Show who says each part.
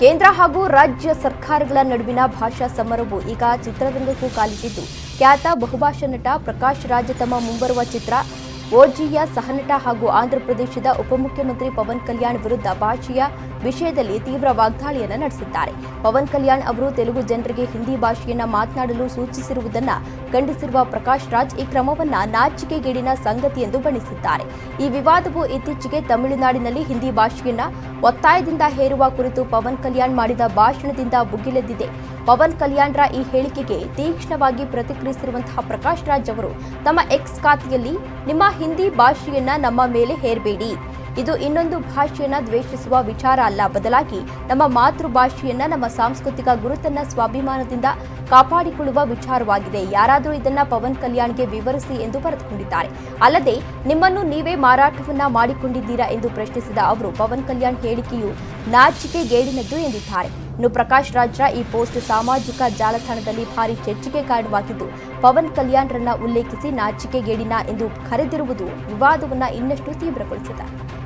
Speaker 1: ಕೇಂದ್ರ ಹಾಗೂ ರಾಜ್ಯ ಸರ್ಕಾರಗಳ ನಡುವಿನ ಭಾಷಾ ಸಮರವು ಈಗ ಚಿತ್ರರಂಗಕ್ಕೂ ಕಾಲಿಟ್ಟಿದ್ದು. ಖ್ಯಾತ ಬಹುಭಾಷಾ ನಟ ಪ್ರಕಾಶ್ ರಾಜ್ ತಮ್ಮ ಮುಂಬರುವ ಚಿತ್ರ ಓಜಿಯ ಸಹನಟ ಹಾಗೂ ಆಂಧ್ರಪ್ರದೇಶದ ಉಪಮುಖ್ಯಮಂತ್ರಿ ಪವನ್ ಕಲ್ಯಾಣ್ ವಿರುದ್ಧ ಭಾಷೆಯ ವಿಷಯದಲ್ಲಿ ತೀವ್ರ ವಾಗ್ದಾಳಿಯನ್ನು ನಡೆಸಿದ್ದಾರೆ. ಪವನ್ ಕಲ್ಯಾಣ್ ಅವರು ತೆಲುಗು ಜನರಿಗೆ ಹಿಂದಿ ಭಾಷೆಯನ್ನು ಮಾತನಾಡಲು ಸೂಚಿಸಿರುವುದನ್ನು ಖಂಡಿಸಿರುವ ಪ್ರಕಾಶ್ ರಾಜ್ ಈ ಕ್ರಮವನ್ನ ನಾಚಿಕೆಗೇಡಿನ ಸಂಗತಿ ಎಂದು ಬಣ್ಣಿಸಿದ್ದಾರೆ. ಈ ವಿವಾದವು ಇತ್ತೀಚೆಗೆ ತಮಿಳುನಾಡಿನಲ್ಲಿ ಹಿಂದಿ ಭಾಷೆಯನ್ನ ಒತ್ತಾಯದಿಂದ ಹೇರುವ ಕುರಿತು ಪವನ್ ಕಲ್ಯಾಣ್ ಮಾಡಿದ ಭಾಷಣದಿಂದ ಬುಗಿಲೆದ್ದಿದೆ ಪವನ್ ಕಲ್ಯಾಣ್ರ ಈ ಹೇಳಿಕೆಗೆ ತೀಕ್ಷ್ಣವಾಗಿ ಪ್ರತಿಕ್ರಿಯಿಸಿರುವಂತಹ ಪ್ರಕಾಶ್ ರಾಜ್ ಅವರು, ತಮ್ಮ ಎಕ್ಸ್ ಖಾತೆಯಲ್ಲಿ ನಿಮ್ಮ ಹಿಂದಿ ಭಾಷೆಯನ್ನ ನಮ್ಮ ಮೇಲೆ ಹೇರಬೇಡಿ. ಇದು ಇನ್ನೊಂದು ಭಾಷೆಯನ್ನ ದ್ವೇಷಿಸುವ ವಿಚಾರ ಅಲ್ಲ. ಬದಲಾಗಿ ನಮ್ಮ ಮಾತೃಭಾಷೆಯನ್ನ ನಮ್ಮ ಸಾಂಸ್ಕೃತಿಕ ಗುರುತನ್ನ ಸ್ವಾಭಿಮಾನದಿಂದ ಕಾಪಾಡಿಕೊಳ್ಳುವ ವಿಚಾರವಾಗಿದೆ. ಯಾರಾದರೂ ಇದನ್ನ ಪವನ್ ಕಲ್ಯಾಣ್ಗೆ ವಿವರಿಸಿ ಎಂದು ಬರೆದುಕೊಂಡಿದ್ದಾರೆ. ಅಲ್ಲದೆ ನಿಮ್ಮನ್ನು ನೀವೇ ಮಾರಾಟವನ್ನ ಮಾಡಿಕೊಂಡಿದ್ದೀರಾ ಎಂದು ಪ್ರಶ್ನಿಸಿದ ಅವರು, ಪವನ್ ಕಲ್ಯಾಣ್ ಹೇಳಿಕೆಯು ನಾಚಿಕೆಗೇಡಿನದ್ದು ಎಂದಿದ್ದಾರೆ. ಇನ್ನು ಪ್ರಕಾಶ್ ರಾಜ್ರ ಈ ಪೋಸ್ಟ್ ಸಾಮಾಜಿಕ ಜಾಲತಾಣದಲ್ಲಿ ಭಾರಿ ಚರ್ಚೆಗೆ ಕಾರಣವಾಗಿದ್ದು, ಪವನ್ ಕಲ್ಯಾಣ್ರನ್ನ ಉಲ್ಲೇಖಿಸಿ ನಾಚಿಕೆಗೇಡಿನ ಎಂದು ಕರೆದಿರುವುದು ವಿವಾದವನ್ನ ಇನ್ನಷ್ಟು ತೀವ್ರಗೊಳಿಸಿದೆ.